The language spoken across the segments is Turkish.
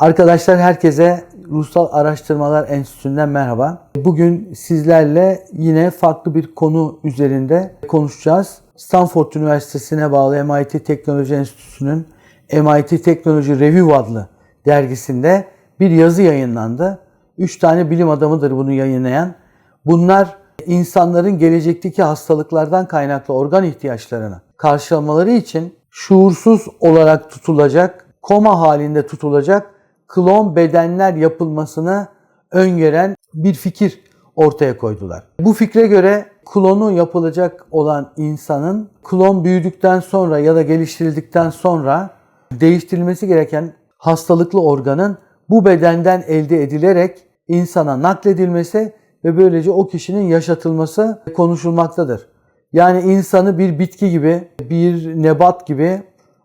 Arkadaşlar herkese Ruhsal Araştırmalar Enstitüsü'nden merhaba. Bugün sizlerle yine farklı bir konu üzerinde konuşacağız. Stanford Üniversitesi'ne bağlı MIT Teknoloji Enstitüsü'nün MIT Teknoloji Review adlı dergisinde bir yazı yayınlandı. Üç tane bilim adamıdır bunu yayınlayan. Bunlar insanların gelecekteki hastalıklardan kaynaklı organ ihtiyaçlarını karşılamaları için şuursuz olarak tutulacak, koma halinde tutulacak klon bedenler yapılmasını öngören bir fikir ortaya koydular. Bu fikre göre klonu yapılacak olan insanın klon büyüdükten sonra ya da geliştirildikten sonra değiştirilmesi gereken hastalıklı organın bu bedenden elde edilerek insana nakledilmesi ve böylece o kişinin yaşatılması konuşulmaktadır. Yani insanı bir bitki gibi, bir nebat gibi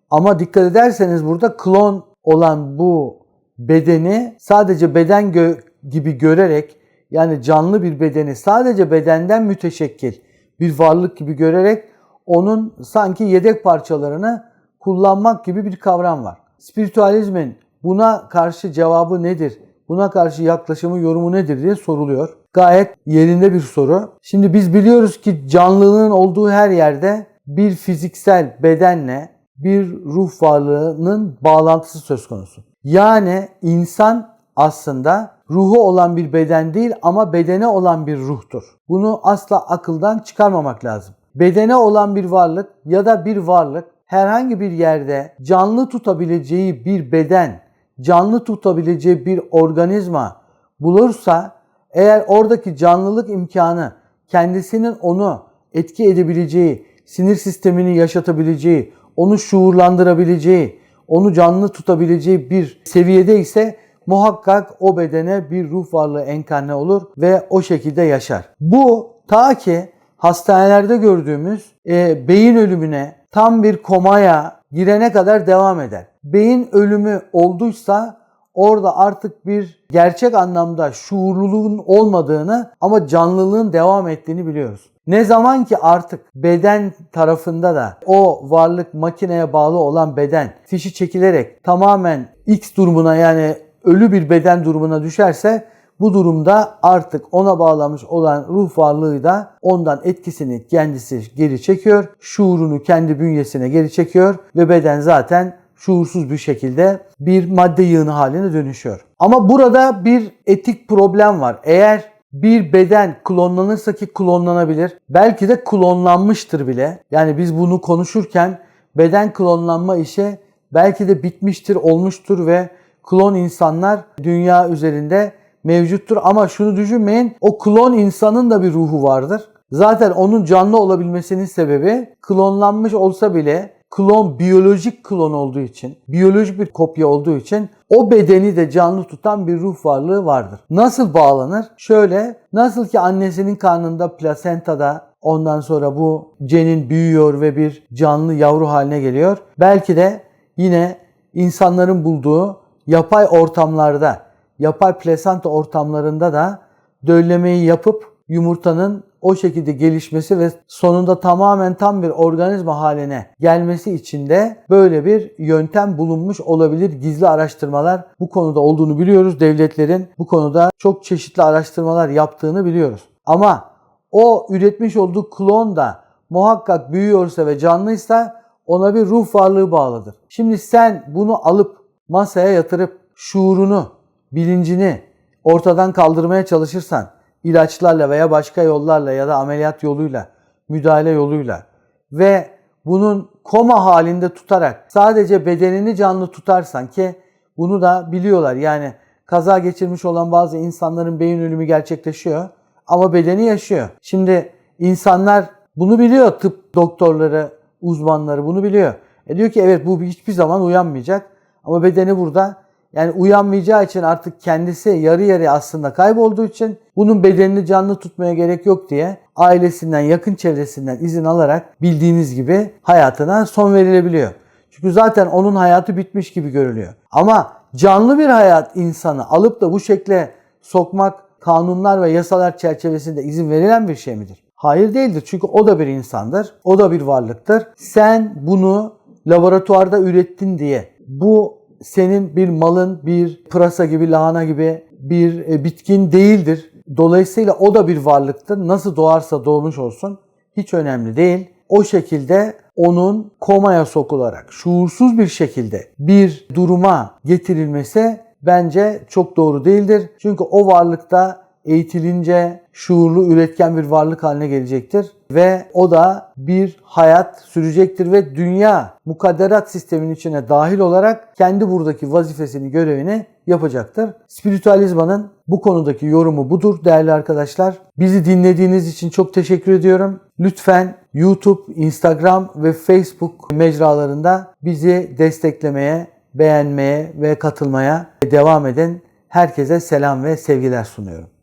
ama dikkat ederseniz burada klon olan bu bedeni sadece beden gö- gibi görerek yani canlı bir bedeni sadece bedenden müteşekkil bir varlık gibi görerek onun sanki yedek parçalarını kullanmak gibi bir kavram var. Spiritüalizmin buna karşı cevabı nedir? Buna karşı yaklaşımı, yorumu nedir diye soruluyor. Gayet yerinde bir soru. Şimdi biz biliyoruz ki canlılığın olduğu her yerde bir fiziksel bedenle bir ruh varlığının bağlantısı söz konusu. Yani insan aslında ruhu olan bir beden değil ama bedene olan bir ruhtur. Bunu asla akıldan çıkarmamak lazım. Bedene olan bir varlık ya da bir varlık herhangi bir yerde canlı tutabileceği bir beden, canlı tutabileceği bir organizma bulursa eğer oradaki canlılık imkanı kendisinin onu etki edebileceği, sinir sistemini yaşatabileceği, onu şuurlandırabileceği, onu canlı tutabileceği bir seviyede ise muhakkak o bedene bir ruh varlığı enkarne olur ve o şekilde yaşar. Bu ta ki hastanelerde gördüğümüz e, beyin ölümüne tam bir komaya girene kadar devam eder. Beyin ölümü olduysa orada artık bir gerçek anlamda şuurluluğun olmadığını ama canlılığın devam ettiğini biliyoruz. Ne zaman ki artık beden tarafında da o varlık makineye bağlı olan beden fişi çekilerek tamamen X durumuna yani ölü bir beden durumuna düşerse bu durumda artık ona bağlamış olan ruh varlığı da ondan etkisini kendisi geri çekiyor. Şuurunu kendi bünyesine geri çekiyor ve beden zaten şuursuz bir şekilde bir madde yığını haline dönüşüyor. Ama burada bir etik problem var. Eğer bir beden klonlanırsa ki klonlanabilir. Belki de klonlanmıştır bile. Yani biz bunu konuşurken beden klonlanma işi belki de bitmiştir, olmuştur ve klon insanlar dünya üzerinde mevcuttur. Ama şunu düşünmeyin, o klon insanın da bir ruhu vardır. Zaten onun canlı olabilmesinin sebebi klonlanmış olsa bile klon biyolojik klon olduğu için, biyolojik bir kopya olduğu için o bedeni de canlı tutan bir ruh varlığı vardır. Nasıl bağlanır? Şöyle, nasıl ki annesinin karnında plasentada ondan sonra bu cenin büyüyor ve bir canlı yavru haline geliyor. Belki de yine insanların bulduğu yapay ortamlarda, yapay plasenta ortamlarında da döllemeyi yapıp yumurtanın o şekilde gelişmesi ve sonunda tamamen tam bir organizma haline gelmesi için de böyle bir yöntem bulunmuş olabilir. Gizli araştırmalar bu konuda olduğunu biliyoruz. Devletlerin bu konuda çok çeşitli araştırmalar yaptığını biliyoruz. Ama o üretmiş olduğu klon da muhakkak büyüyorsa ve canlıysa ona bir ruh varlığı bağlıdır. Şimdi sen bunu alıp masaya yatırıp şuurunu, bilincini ortadan kaldırmaya çalışırsan ilaçlarla veya başka yollarla ya da ameliyat yoluyla, müdahale yoluyla ve bunun koma halinde tutarak sadece bedenini canlı tutarsan ki bunu da biliyorlar. Yani kaza geçirmiş olan bazı insanların beyin ölümü gerçekleşiyor ama bedeni yaşıyor. Şimdi insanlar bunu biliyor tıp doktorları, uzmanları bunu biliyor. E diyor ki evet bu hiçbir zaman uyanmayacak ama bedeni burada yani uyanmayacağı için artık kendisi yarı yarıya aslında kaybolduğu için bunun bedenini canlı tutmaya gerek yok diye ailesinden, yakın çevresinden izin alarak bildiğiniz gibi hayatına son verilebiliyor. Çünkü zaten onun hayatı bitmiş gibi görülüyor. Ama canlı bir hayat insanı alıp da bu şekle sokmak kanunlar ve yasalar çerçevesinde izin verilen bir şey midir? Hayır değildir. Çünkü o da bir insandır. O da bir varlıktır. Sen bunu laboratuvarda ürettin diye bu senin bir malın, bir pırasa gibi, lahana gibi bir e, bitkin değildir. Dolayısıyla o da bir varlıktır. Nasıl doğarsa doğmuş olsun hiç önemli değil. O şekilde onun komaya sokularak şuursuz bir şekilde bir duruma getirilmesi bence çok doğru değildir. Çünkü o varlıkta eğitilince şuurlu, üretken bir varlık haline gelecektir ve o da bir hayat sürecektir ve dünya mukadderat sisteminin içine dahil olarak kendi buradaki vazifesini, görevini yapacaktır. Spiritüalizmanın bu konudaki yorumu budur değerli arkadaşlar. Bizi dinlediğiniz için çok teşekkür ediyorum. Lütfen YouTube, Instagram ve Facebook mecralarında bizi desteklemeye, beğenmeye ve katılmaya devam edin. Herkese selam ve sevgiler sunuyorum.